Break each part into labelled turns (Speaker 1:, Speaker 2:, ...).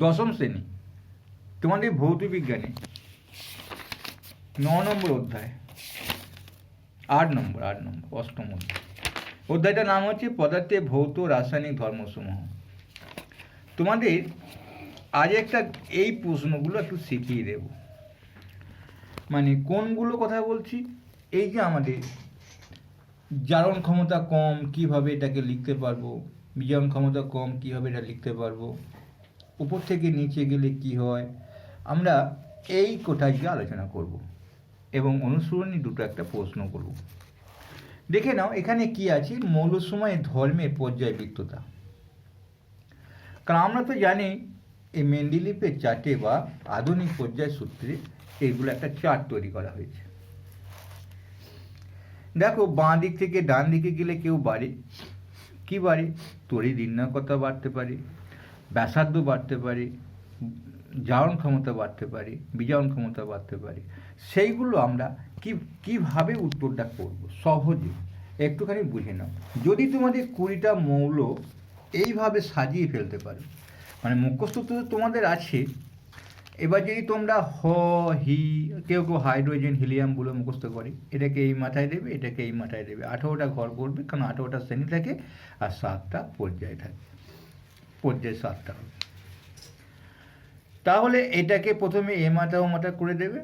Speaker 1: দশম শ্রেণি। তোমাদের ভৌত বিজ্ঞানে ন নম্বর অধ্যায়, আট নম্বর আট নম্বর, অষ্টম অধ্যায়। অধ্যায়টার নাম হচ্ছে পদার্থে ভৌত রাসায়নিক ধর্মসমূহ। তোমাদের আজ একটা এই প্রশ্নগুলো একটু শিখিয়ে দেব। মানে কোনগুলো কথা বলছি? এই যে আমাদের জারণ ক্ষমতা কম, কীভাবে এটাকে লিখতে পারব? বিজারণ ক্ষমতা কম, কীভাবে এটা লিখতে পারব? উপর থেকে নিচে গেলে কি হয়? আমরা এই কোটাইকে আলোচনা করব? এবং অনুসরণী দুটো একটা প্রশ্ন করব। দেখে নাও, এখানে কি আছে? মৌলসময় ধর্মের পর্যায়বৃত্ততা। কারণ আমরা তো জানি, এই মেন্ডিলিপের চার্টে বা আধুনিক পর্যায় সূত্রে এইগুলো একটা চার্ট তৈরি করা হয়েছে। দেখো, বাঁ দিক থেকে ডান দিকে গেলে কেউ বাড়ে। কি বাড়ে? তড়িৎ নির্ণায়কতা বাড়তে পারে। ব্যাসার্ধ বাড়তে পারি, জারণ ক্ষমতা বাড়তে পারি, বিজারণ ক্ষমতা বাড়তে পারি, সেইগুলো আমরা কি, কীভাবে উত্তরটা করব? সহজে। একটুখানি বুঝে নাও। যদি তোমাদের কুড়িটা মৌল এইভাবে সাজিয়ে ফেলতে পারো মানে মুখস্থ তো তোমাদের আছে, এবার যদি তোমরা হ, হি, কেউ কেউ হাইড্রোজেন, হিলিয়াম বলে মুখস্থ করে, এটাকে এই মাথায় দেবে, এটাকে এই মাথায় দেবে, আঠেরোটা ঘর করবে, কারণ আঠেরোটা শ্রেণি থাকে আর সাতটা পর্যায় থাকে। পর্যায় সাতটা হবে। তাহলে এটাকে প্রথমে এ মাথা ও মাথা করে দেবে।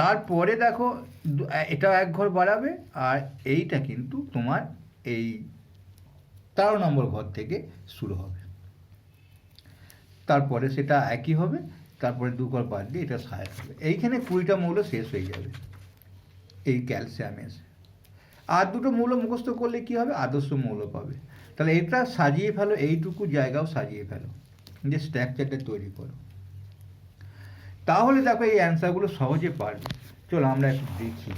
Speaker 1: তারপরে দেখো এটা এক ঘর বাড়াবে আর এইটা কিন্তু তোমার এই তেরো নম্বর ঘর থেকে শুরু হবে। তারপরে সেটা একই হবে, তারপরে দু ঘর বাদ দিয়ে এটা সাহেব হবে। এইখানে কুড়িটা মৌল শেষ হয়ে যাবে এই ক্যালসিয়াম এসে আর দুটো মৌল মুখস্থ করলে কি হবে? আদর্শ মৌল পাবে। তাহলে এটা সাজিয়ে ফেলো, এইটুকু জায়গাও সাজিয়ে ফেলো, যে স্ট্রাকচারটা তৈরি করো। তাহলে দেখো এই অ্যান্সারগুলো সহজে পারবে। চলো আমরা একটু দেখি।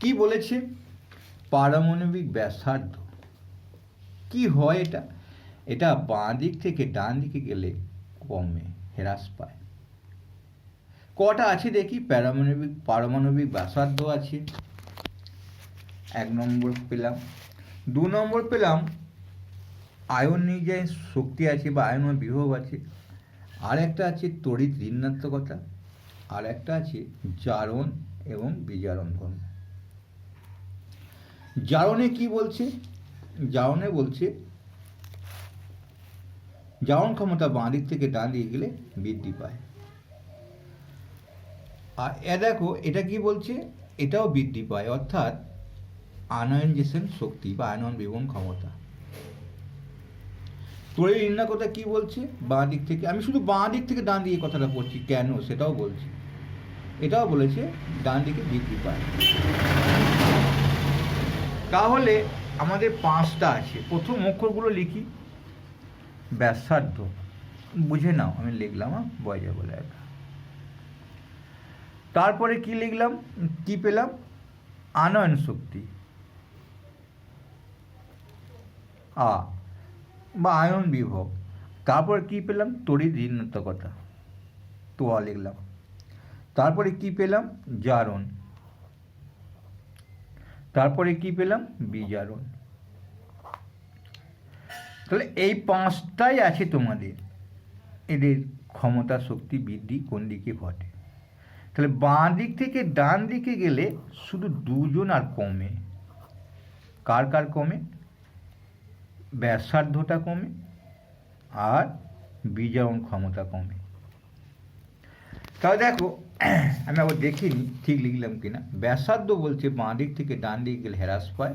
Speaker 1: কি বলেছে? পারমাণবিক ব্যাসার্ধ। কি হয় এটা? এটা বাঁ দিক থেকে ডান দিকে গেলে কমে হ্রাস পায়। কটা আছে দেখি? পারমাণবিক পারমাণবিক ব্যাসার্ধ আছে। এক নম্বর পেলাম। দু নম্বর পেলাম, আয়ন নিয়ে শক্তি আছে বা আয়ন বিভব আছে। আর একটা আছে তড়িৎ ঋণাত্মকতা, আর একটা আছে জারণ এবং বিজারণ ধর্ম। জারণে কি বলছে? জারণে বলছে, জারণ ক্ষমতা বাঁ দিক থেকে ডান দিকে গেলে বৃদ্ধি পায়। আর এ দেখো, এটা কি বলছে? এটাও বৃদ্ধি পায়, অর্থাৎ আনয়নজেশন শক্তি বা আয়নন বিবন ক্ষমতা। তড়িৎ কথা কি বলছে? বাঁ দিক থেকে, আমি শুধু বাঁ দিক থেকে ডান দিকে কথাটা পড়ছি কেন সেটাও বলছি। এটাও বলেছে ডান দিকে বৃদ্ধি পায় তাহলে আমাদের পাঁচটা আছে। প্রথম অক্ষরগুলো লিখি। ব্যাসার্ধ। বুঝে নাও, আমি লিখলাম? বয়জা বলে একা তারপরে কি লিখলাম? কি পেলাম? আনয়ন শক্তি। আ, বা আয়ন বিভব তারপর কি পেলাম? তড়িৎ ঋণাত্মকতা তোয়া লিখলাম। তারপরে কি পেলাম? জারণ। তারপরে কি পেলাম? বিজারণ। তাহলে এই পাঁচটাই আছে তোমাদের। এদের ক্ষমতা, শক্তি, বৃদ্ধি কোন দিকে ঘটে? তাহলে বাঁ দিক থেকে ডান দিকে গেলে শুধু দুজন আর কমে। কার কার কমে? ব্যাসার্ধটা কমে আর বিজারণ ক্ষমতা কমে। তাহলে দেখো, আমি আবার দেখিনি, ঠিক লিখলাম কিনা। ব্যাসার্ধ বলছে বাঁ দিক থেকে ডান দিকে গেলে হ্রাস পায়।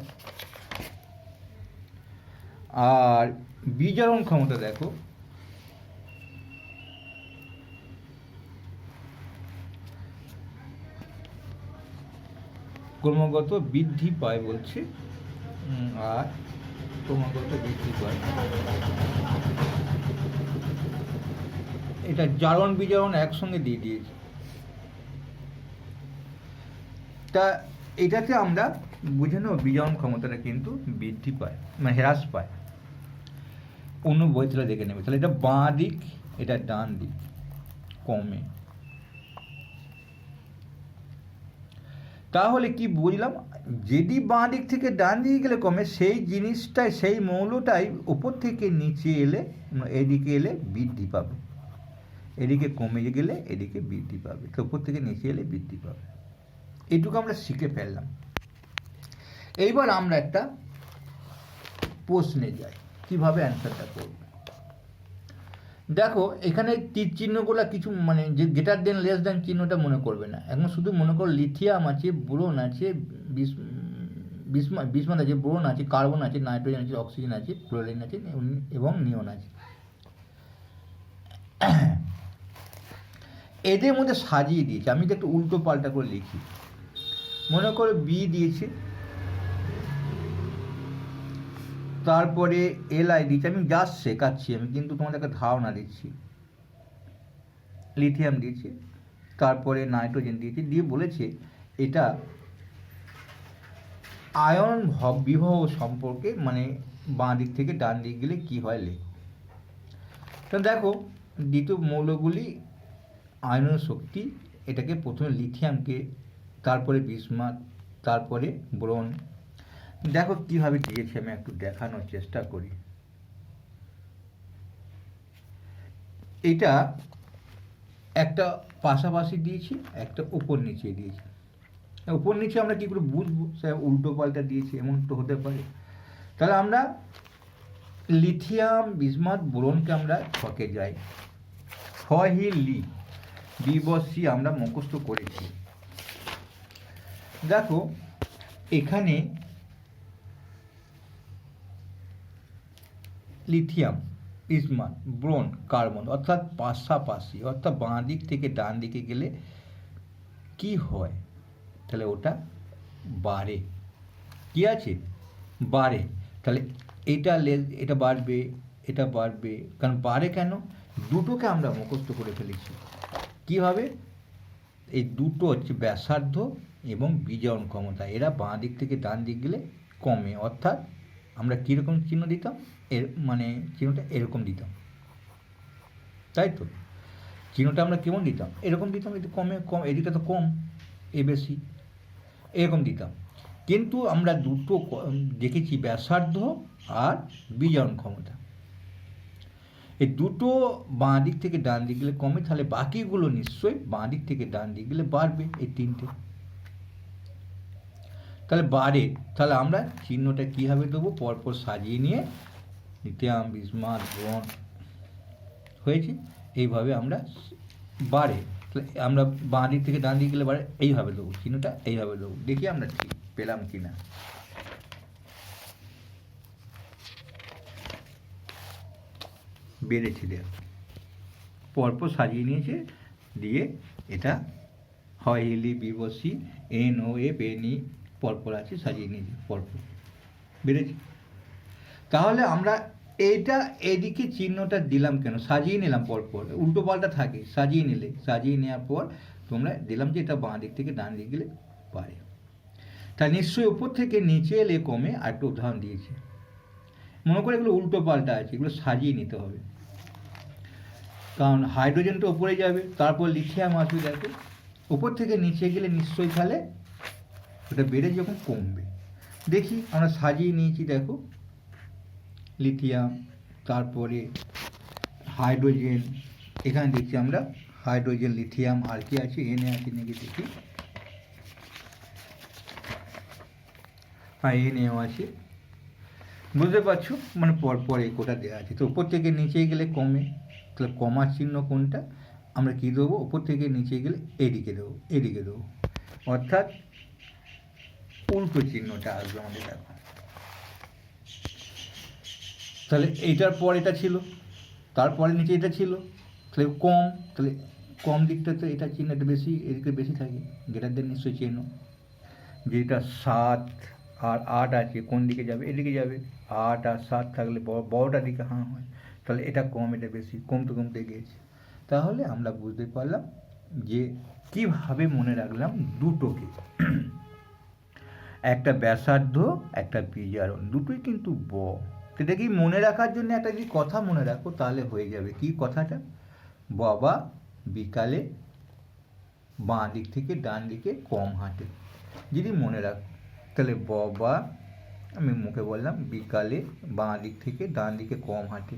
Speaker 1: আর বিজারণ ক্ষমতা দেখো, ক্রমাগত বৃদ্ধি পায় বলছে। আর ক্রমাগত বৃদ্ধি পায়। এটা জারণ বিজারণ একসঙ্গে দিয়ে দিয়েছে। তা এটাতে আমরা বুঝে নেব বিজারণ ক্ষমতাটা কিন্তু বৃদ্ধি পায় মানে হ্রাস পায়। অন্য বই তাহলে দেখে নেবে। তাহলে এটা বাঁ দিক, এটা ডান দিক, কমে। তাহলে কি বুঝলাম? যদি বাঁ দিক থেকে ডান দিকে গেলে কমে, সেই জিনিসটাই, সেই মৌলটাই উপর থেকে নিচে এলে এদিকে এলে বৃদ্ধি পাবে। এদিকে কমে গেলে এদিকে বৃদ্ধি পাবে। তো উপর থেকে নিচে এলে বৃদ্ধি পাবে। এটুকু আমরা শিখে ফেললাম। এইবার আমরা একটা প্রশ্নে যাই। কীভাবে অ্যান্সারটা করব? দেখো, এখানে তীর চিহ্নগুলো কিছু মানে যে গ্রেটার দেন লেস দেন চিহ্নটা মনে করবে না। এখন শুধু মনে করো লিথিয়াম আছে বোরন আছে বিস আছে বোরন আছে কার্বন আছে নাইট্রোজেন আছে অক্সিজেন আছে ক্লোরিন আছে, এবং নিয়ন আছে। এদের মধ্যে সাজিয়ে দিয়েছে। আমি একটু উল্টো পাল্টা করে লিখি। মনে করো বি দিয়েছে। তারপরে এল আই দিয়েছে আমি জাস্ট শেখাচ্ছি, আমি কিন্তু তোমাদেরকে ধারণা দিচ্ছি। লিথিয়াম দিয়েছে, তারপরে নাইট্রোজেন দিয়েছে, দিয়ে বলেছে এটা আয়ন বিবাহ সম্পর্কে মানে বাঁ দিক থেকে ডান দিক গেলে কি হয় লেখ। তো দেখো, দ্বিতীয় মৌলগুলি আয়ন শক্তি, এটাকে প্রথমে লিথিয়ামকে তারপরে বিসমাত তারপরে ব্রোন দেখো কীভাবে দিয়েছে আমি একটু দেখানোর চেষ্টা করি। এটা একটা পাশাপাশি দিয়েছি, একটা উপর নিচে দিয়েছি। উপর নিচে আমরা কি করে বুঝব? সে উল্টো পাল্টা দিয়েছি, এমন তো হতে পারে। তাহলে আমরা লিথিয়াম বিসমাত বোরনকে আমরা ছকে যাই। হি লি, বি বিবসি আমরা মুখস্থ করেছি। দেখো, এখানে লিথিয়াম ইসমান ব্রোন, কার্বন, অর্থাৎ পাশাপাশি, অর্থাৎ বাঁ দিক থেকে ডান দিকে গেলে কি হয়? তাহলে ওটা বাড়ে। কি আছে? বাড়ে। তাহলে এটা লেস এটা বাড়বে এটা বাড়বে। কারণ বাড়ে কেন? দুটোকে আমরা মুখস্থ করে ফেলেছি। কীভাবে এই দুটো হচ্ছে ব্যাসার্ধ এবং বিজারণ ক্ষমতা। এরা বাঁ দিক থেকে ডান দিক গেলে কমে, অর্থাৎ আমরা কীরকম চিহ্ন দিতাম? এর মানে চিহ্নটা এরকম দিতাম। তাই তো? চিহ্নটা আমরা কেমন দিতাম? এরকম দিতাম এটা কমে, কম, এদিকে তো কম, এ বেশি, এরকম দিতাম। কিন্তু আমরা দুটো দেখেছি ব্যাসার্ধ আর বিজারণ ক্ষমতা। এই দুটো বাঁ দিক থেকে ডান দিক গেলে কমে, তাহলে বাকিগুলো নিশ্চয়ই বাঁ দিক থেকে ডান দিক গেলে বাড়বে এই তিনটে। তাহলে বাড়ে। তাহলে আমরা চিহ্নটা কীভাবে দেবো? পরপর সাজিয়ে নিয়ে লিথিয়াম বিসমাত ব্রন হয়েছে? এইভাবে আমরা বারে তাহলে আমরা বাঁ দিক থেকে ডান দিক গেলে বাড়ে। এইভাবে দেবো। চিহ্নটা এইভাবে দেবো। দেখি আমরা ঠিক পেলাম কি না বেড়েছে দেখ। পরপর সাজিয়ে নিয়েছে। দিয়ে এটা হয় হিলি বিবসি, এন, ও এন ই পরপর আছে, সাজিয়ে নিয়েছি, পরপর। বেড়েছে তাহলে আমরা এইটা এদিকে চিহ্নটা দিলাম কেন? সাজিয়ে নিলাম পরপর। উল্টো পাল্টা থাকে, সাজিয়ে নিলে। সাজিয়ে নেওয়ার পর তোমরা দিলাম যে এটা বাঁ দিক থেকে ডান দিক গেলে পারে। তা নিশ্চয়ই উপর থেকে নিচে এলে কমে আর একটা উদাহরণ দিয়েছে। মনে করে এগুলো উল্টো পাল্টা আছে, এগুলো সাজিয়ে নিতে হবে। কারণ হাইড্রোজেনটা উপরে যাবে, তারপর লিথিয়াম আসবে দেখো। উপর থেকে নিচে গেলে নিশ্চয়ই তাহলে ওটা বেড়ে যখন কমবে। দেখি, আমরা সাজিয়ে নিয়েছি, দেখো। লিথিয়াম, তারপরে হাইড্রোজেন, এখানে দেখছি আমরা হাইড্রোজেন, লিথিয়াম, আর কি আছে এনে আছে নাকি দেখি। হ্যাঁ এনেও আছে। বুঝতে পারছ? মানে পর পর এই কোটা দেওয়া আছে। তো উপর থেকে নিচে গেলে কমে। তাহলে কমার চিহ্ন কোনটা? আমরা কী দেবো? উপর থেকে নিচে গেলে এদিকে দেবো এদিকে দেবো। অর্থাৎ উল্টো চিহ্নটা আসবে আমাদের দেখো তাহলে এইটার পর এটা ছিল, তারপরে নিচে এটা ছিল, তাহলে কম তাহলে কম দিকটাতে এটা চিহ্নটা বেশি, এদিকে বেশি থাকে গ্রেটার দেন নিশ্চয়ই চিহ্ন। যেটা সাত আর আট আছে, কোন দিকে যাবে? এদিকে যাবে। আট আর সাত থাকলে বড় বড়টার দিকে হাঁ হয়। তাহলে এটা কম, এটা বেশি, কমতে কমতে গিয়েছে তাহলে আমরা বুঝতে পারলাম যে কীভাবে মনে রাখলাম দুটোকে। একটা ব্যাসার্ধ, একটা বিজারণ, দুটোই কিন্তু ব। সেটা কি মনে রাখার জন্য একটা যদি কথা মনে রাখো, তাহলে হয়ে যাবে। কি কথাটা? বাবা বিকালে বাঁ দিক থেকে ডান দিকে কম হাঁটে। যদি মনে রাখ, তাহলে ব বা আমি মুখে বললাম, বিকালে বাঁ দিক থেকে ডান দিকে কম হাঁটে।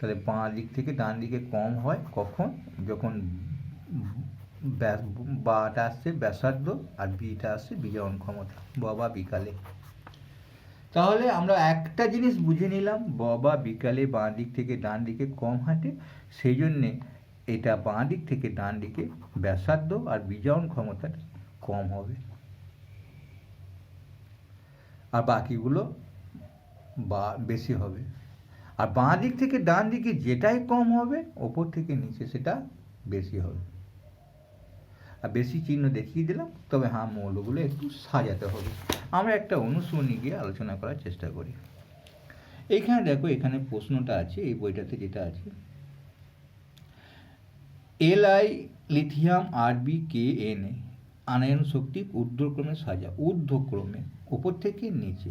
Speaker 1: তাহলে বাঁ দিক থেকে ডান দিকে কম হয় কখন? যখন বাটা আসছে ব্যাসার্ধ আর বিটা আসছে বিজয়ন ক্ষমতা, ব বা বিকালে। তাহলে আমরা একটা জিনিস বুঝে নিলাম বাবা বিকালে বাঁ দিক থেকে ডান দিকে কম হাঁটে, সেই জন্যে এটা বাঁ দিক থেকে ডান দিকে ব্যাসার্ধ আর বিজারণ ক্ষমতাটা কম হবে। আর বাকিগুলো বা বেশি হবে। আর বাঁ দিক থেকে ডান দিকে যেটাই কম হবে, ওপর থেকে নিচে সেটা বেশি হবে। আর বেশি চিহ্ন দেখিয়ে দিলাম, তবে হ্যাঁ মৌলগুলো একটু সাজাতে হবে। আমরা একটা অনুসরণী গিয়ে আলোচনা করার চেষ্টা করি। এইখানে দেখো, এখানে প্রশ্নটা আছে, এই বইটাতে যেটা আছে। এল আই লিথিয়াম আর বি কে এন এ আনায়ন শক্তি ঊর্ধ্বক্রমে সাজা, ঊর্ধ্বক্রমে, উপর থেকে নিচে।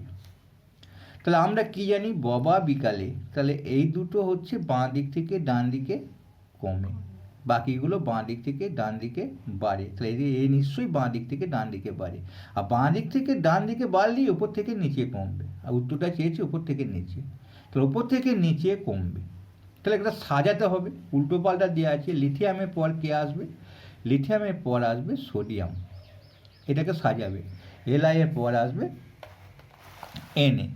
Speaker 1: তাহলে আমরা কি জানি? ববা বিকালে। তাহলে এই দুটো হচ্ছে বাঁ দিক থেকে ডান দিকে কমে বাকিগুলো বাঁ দিক থেকে ডান দিকে বাড়ে। তাহলে এই নিশ্চয়ই বাঁ দিক থেকে ডান দিকে বাড়ে। আর বাঁ দিক থেকে ডান দিকে বাড়লেই উপর থেকে নিচে কমবে। আর উত্তরটা চেয়েছে উপর থেকে নিচে। তাহলে উপর থেকে নিচে কমবে। তাহলে একটা সাজাতে হবে। উল্টো পাল্টা দেওয়া আছে লিথিয়ামের পর কে আসবে? লিথিয়ামের পর আসবে সোডিয়াম এটাকে সাজাবে। এলআই এর পর আসবে এনএ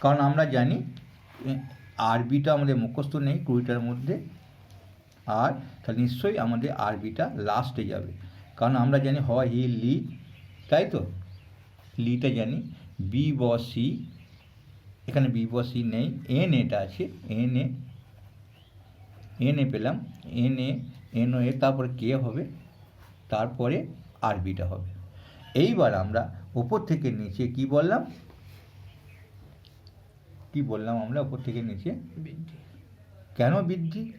Speaker 1: কারণ আমরা জানি আরবিটা আমাদের মুখস্থ নেই, কুড়িটার মধ্যে। আর তাহলে নিশ্চয়ই আমাদের আরবিটা লাস্টে যাবে। কারণ আমরা জানি হয় হি লি, তাই তো? লিটা জানি। বি ব সি এখানে বি ব সি নেই এন এটা আছে এন এ এন এ পেলাম এন এ এন এ, তারপরে কে হবে, তারপরে আরবিটা হবে। এইবার আমরা ওপর থেকে নিচে কি বললাম? কি বললাম আমরা? ওপর থেকে নিচে? কেন বৃদ্ধি?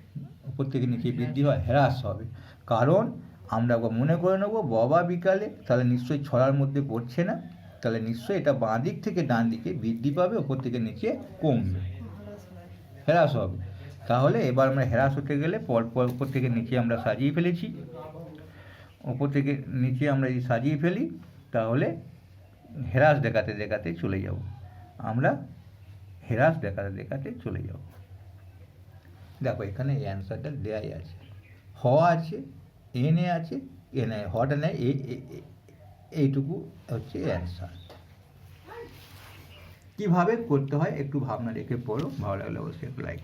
Speaker 1: উপর থেকে নিচে বৃদ্ধি হয়, হ্রাস হবে। কারণ আমরা মনে করে নেব, বাবা বিকালে তাহলে নিশ্চয়ই ছড়ার মধ্যে পড়ছে না, তাহলে নিশ্চয়ই এটা বাঁ দিক থেকে ডান দিকে বৃদ্ধি পাবে ওপর থেকে নিচে কমবে। হ্রাস হবে। তাহলে এবার আমরা হ্রাস হতে গেলে পরপর পর উপর থেকে নিচে আমরা সাজিয়ে ফেলেছি। ওপর থেকে নিচে আমরা যদি সাজিয়ে ফেলি, তাহলে হ্রাস দেখাতে দেখাতে চলে যাব। আমরা হ্রাস দেখাতে দেখাতে চলে যাব। দেখো, এখানে এই অ্যান্সারটা দেয়াই আছে। হ আছে এনে আছে এনে হটা নেই এই এ- এ- এইটুকু হচ্ছে অ্যান্সার কীভাবে করতে হয় একটু ভাবনা রেখে পড়ো, ভালো লাগলে অবশ্যই একটু লাইক